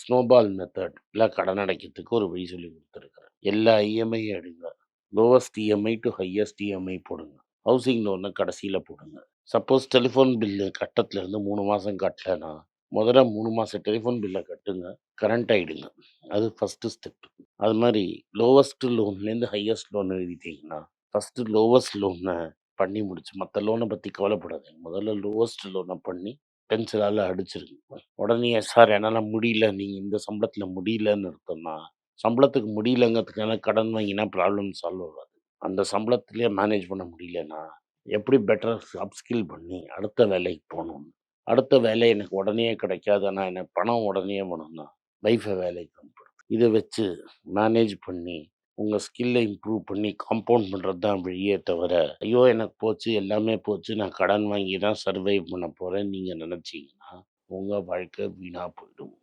Snowball method இல்லை கடன் அடைக்கிறதுக்கு ஒரு வழி சொல்லி கொடுத்துருக்குறேன் எல்லா இஎம்ஐயும் எடுங்க. Lowest EMI to highest EMI போடுங்க. ஹவுசிங் லோனை கடைசியில் போடுங்க. சப்போஸ் டெலிஃபோன் பில்லு கட்டத்துலேருந்து மூணு மாதம் கட்டலைன்னா முதல்ல மூணு மாதம் டெலிஃபோன் பில்லை கட்டுங்க. கரண்ட் ஆகிடுங்க அது ஃபஸ்ட்டு ஸ்டெப் அது மாதிரி லோவஸ்ட் லோன்லேருந்து ஹையஸ்ட் லோன் எழுதிட்டீங்கன்னா ஃபஸ்ட்டு லோவஸ்ட் லோனை பண்ணி முடிச்சு மற்ற லோனை பற்றி கவலைப்படாதீங்க. முதல்ல லோவஸ்ட் லோனை பண்ணி பென்சிலால் அடிச்சிருக்கு. உடனே சார் என்னால் முடியல. நீங்கள் இந்த சம்பளத்தில் முடியலன்னு அர்த்தம்னா சம்பளத்துக்கு முடியலங்கிறதுக்கான கடன் வாங்கினா ப்ராப்ளம் சால்வ் ஆகாது. அந்த சம்பளத்திலே மேனேஜ் பண்ண முடியலன்னா எப்படி பெட்டர் அப்ஸ்கில் பண்ணி அடுத்த வேலைக்கு போகணும் அடுத்த வேலை எனக்கு உடனே கிடைக்காது. ஆனால் எனக்கு பணம் உடனே வேணும்னா வைஃபை வேலைக்கு அனுப்புறது இதை வச்சு மேனேஜ் பண்ணி உங்கள் ஸ்கில்லை இம்ப்ரூவ் பண்ணி காம்பவுண்ட் பண்ணுறது தான் வழியே தவிர ஐயோ எனக்கு போச்சு எல்லாமே போச்சு நான் கடன் வாங்கி தான் சர்வைவ் பண்ண போகிறேன் நீங்கள் நினச்சிங்கன்னா உங்கள் வாழ்க்கை வீணாக போயிடும்.